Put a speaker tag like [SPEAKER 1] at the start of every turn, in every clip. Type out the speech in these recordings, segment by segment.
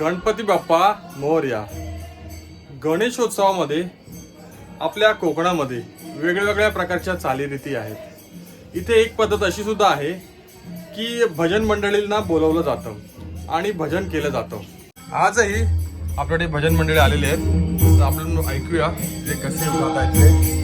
[SPEAKER 1] गणपती बाप्पा मोर्या. गणेशोत्सवामध्ये आपल्या कोकणामध्ये वेगवेगळ्या प्रकारच्या चालीरीती आहेत. इथे एक पद्धत अशी सुद्धा आहे की भजन मंडळींना बोलवलं जातं आणि भजन केलं जातं. आजही आपल्याकडे भजन मंडळी आलेली आहेत. तर आपण ऐकूया ते कसे होत आहेत ते.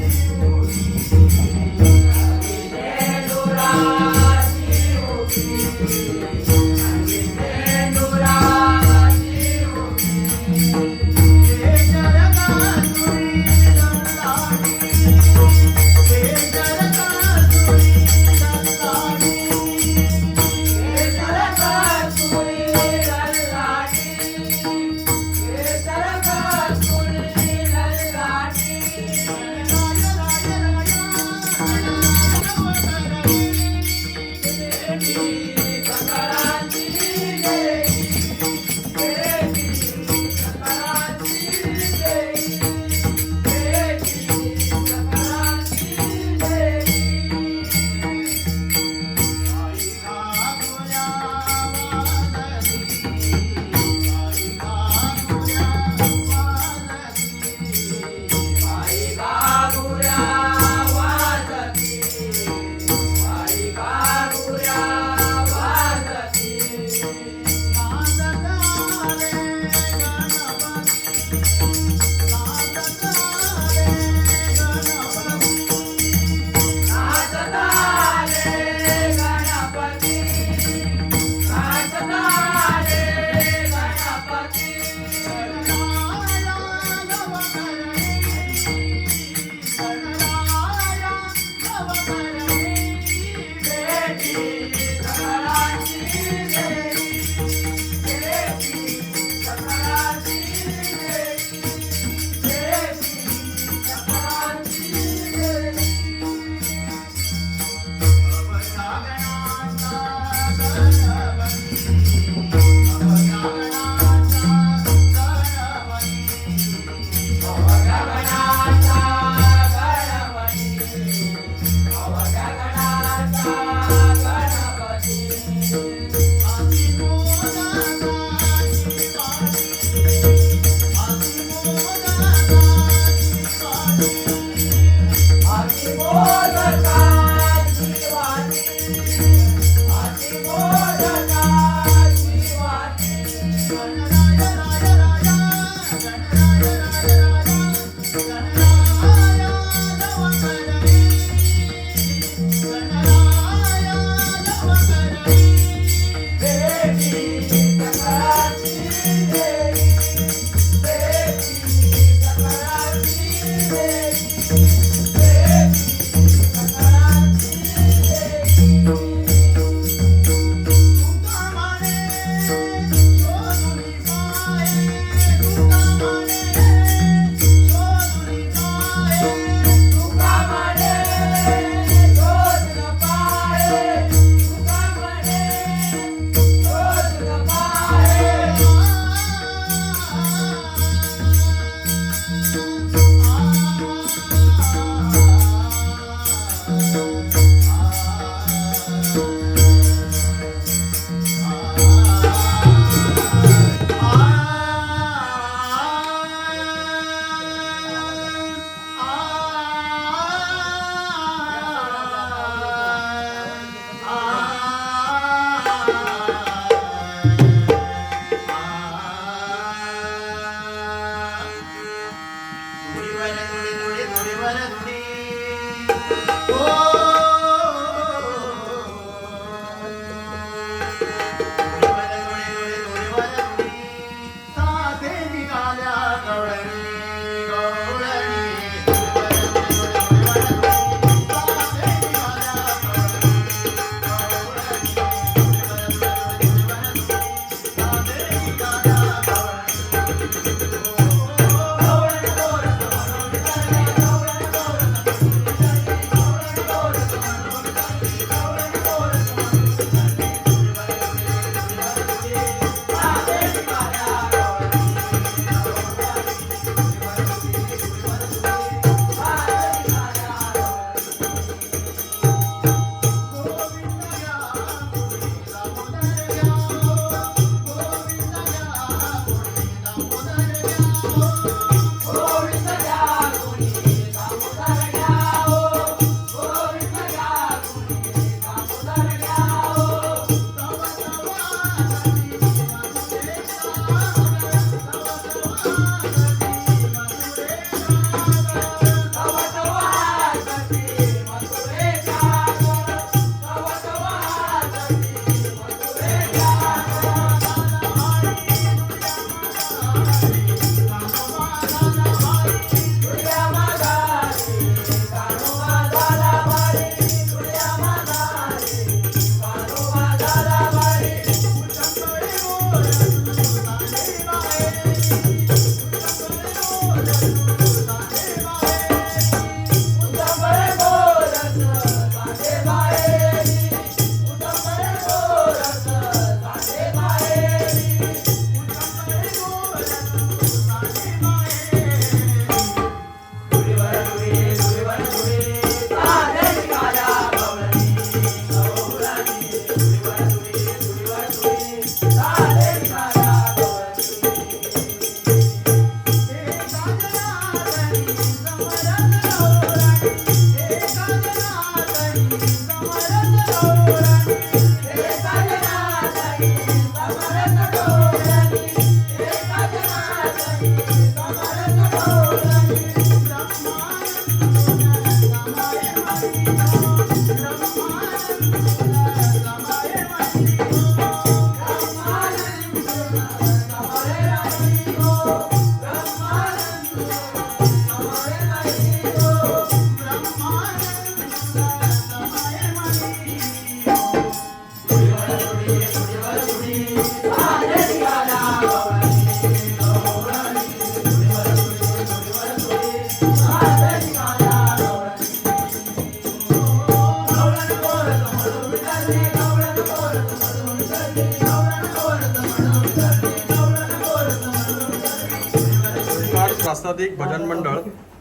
[SPEAKER 1] प्रास्ताविक भजन मंडळ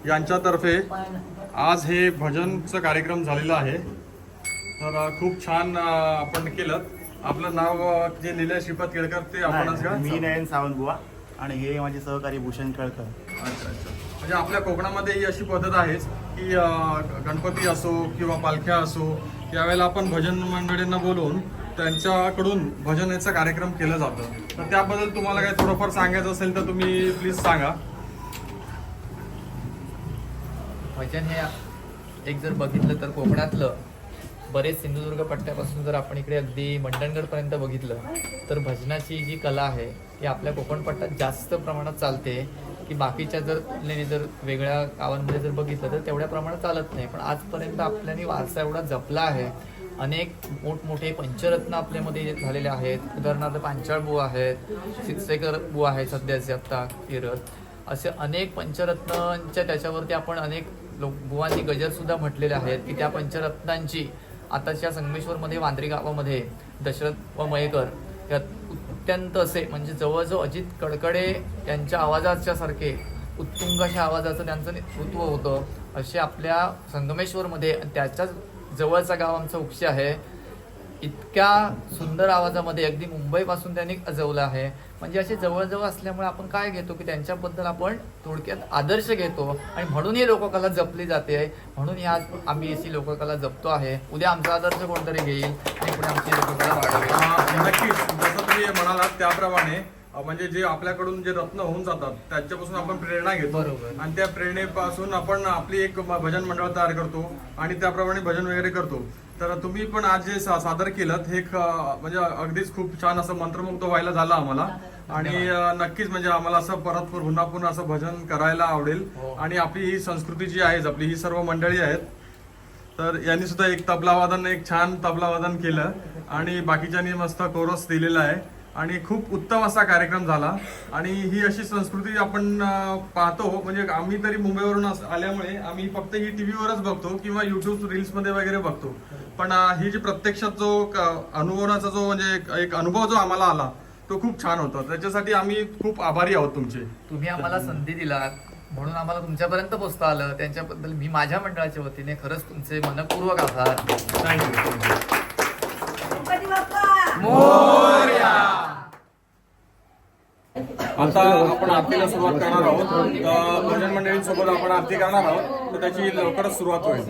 [SPEAKER 1] यांच्यातर्फे आज हे भजनचं कार्यक्रम झालेला आहे. तर खूप छान आपण केलं. आपलं नाव जे लिहिलंय श्रीपद केळकर ते आपणच का
[SPEAKER 2] मी नयन सावंत बुवा आणि हे माझे सहकारी भूषण केळकर.
[SPEAKER 1] अच्छा अच्छा. म्हणजे आपल्या कोकणामध्ये ही अशी पद्धत आहेच की गणपती असो किंवा पालख्या असो यावेळेला आपण भजन मंडळींना बोलवून त्यांच्याकडून भजनाचा कार्यक्रम केला जातं. तर त्याबद्दल तुम्हाला काही थोडंफार सांगायचं असेल तर तुम्ही प्लीज सांगा.
[SPEAKER 3] भजन हे एक जर बघितलं तर कोकणातलं बरेच सिंधुदुर्ग पट्ट्यापासून जर आपण इकडे अगदी मंडणगडपर्यंत बघितलं तर भजनाची जी कला आहे ती आपल्या कोकण पट्ट्यात जास्त प्रमाणात चालते. की बाकीच्या जर तुलनेने जर वेगळ्या गावांमध्ये जर बघितलं तर तेवढ्या प्रमाणात चालत नाही. पण आजपर्यंत आपल्याने वारसा एवढा जपला आहे. अनेक मोठमोठे पंचरत्न आपल्यामध्ये झालेले आहेत. उदाहरणार्थ पांचाळ आहेत शिक्षेकर बू आहेत सध्याचे आत्ता किरत असे अनेक पंचरत्नांच्या त्याच्यावरती आपण अनेक लोक बुवांनी गजर सुद्धा म्हटलेले आहेत की त्या पंचरत्नांची आताच्या संगमेश्वरमध्ये वांद्री गावामध्ये दशरथ व मयेकर यात अत्यंत असे म्हणजे जवळजवळ अजित कडकडे यांच्या आवाजाच्या सारखे उत्तुंग अशा आवाजाचं त्यांचं नेतृत्व होतं. असे आपल्या संगमेश्वरमध्ये त्याच्याच जवळचा गाव आमचा उपशी आहे. इतक्या सुंदर आवाजामध्ये अगदी मुंबईपासून त्यांनी अजवलं आहे. म्हणजे असे जवळजवळ असल्यामुळे आपण काय घेतो की त्यांच्याबद्दल आपण थोडक्यात आदर्श घेतो. आणि म्हणून ही लोककला जपली जाते. म्हणून ही आज आम्ही अशी लोककला जपतो आहे. उद्या आमचा आदर्श कोणतरी घेईल आणि पुढे आमची लोककला वाढवेल.
[SPEAKER 1] नक्कीच. जसं तुम्ही म्हणालात त्याप्रमाणे म्हणजे जे आपल्याकडून जे रत्न होऊन जातात त्यांच्यापासून आपण प्रेरणा घेतो.
[SPEAKER 3] बरोबर.
[SPEAKER 1] आणि त्या प्रेरणेपासून आपण आपली एक म- भजन मंडळ तयार करतो आणि त्याप्रमाणे भजन वगैरे करतो. तर तुम्ही पण आज जे सा- सादर केलं हे ख- म्हणजे अगदीच खूप छान असं मंत्रमुग्ध व्हायला झालं आम्हाला. आणि अ, नक्कीच म्हणजे आम्हाला असं परत पुन्हा पुन्हा असं भजन करायला आवडेल.
[SPEAKER 3] हो.
[SPEAKER 1] आणि आपली ही संस्कृती जी आहे आपली ही सर्व मंडळी आहेत तर यांनी सुद्धा एक तबला वादन एक छान तबला वादन केलं. आणि बाकीच्यांनी मस्त कोरस दिलेला आहे. आणि खूप उत्तम असा कार्यक्रम झाला. आणि ही अशी संस्कृती आपण पाहतो. म्हणजे आम्ही तरी मुंबईवरून अस- आल्यामुळे आम्ही फक्त ही टीव्हीवरच बघतो किंवा युट्यूब रील्समध्ये वगैरे बघतो. पण ही जी प्रत्यक्षात जो क- अनुभवण्याचा जो म्हणजे एक- एक अनुभव जो आम्हाला आला तो खूप छान होता. त्याच्यासाठी आम्ही खूप आभारी आहोत तुमचे.
[SPEAKER 3] तुम्ही आम्हाला संधी दिलात. म्हणून आम्हाला तुमच्यापर्यंत पोहोचता आलं. त्यांच्याबद्दल मी माझ्या मंडळाच्या वतीने खरंच तुमचे मनपूर्वक आभार.
[SPEAKER 1] थँक्यू आता आपण आरतीला सुरुवात करणार आहोत. भजन मंडळींसोबत आपण आरती करणार आहोत. तर त्याची लवकरच सुरुवात होईल.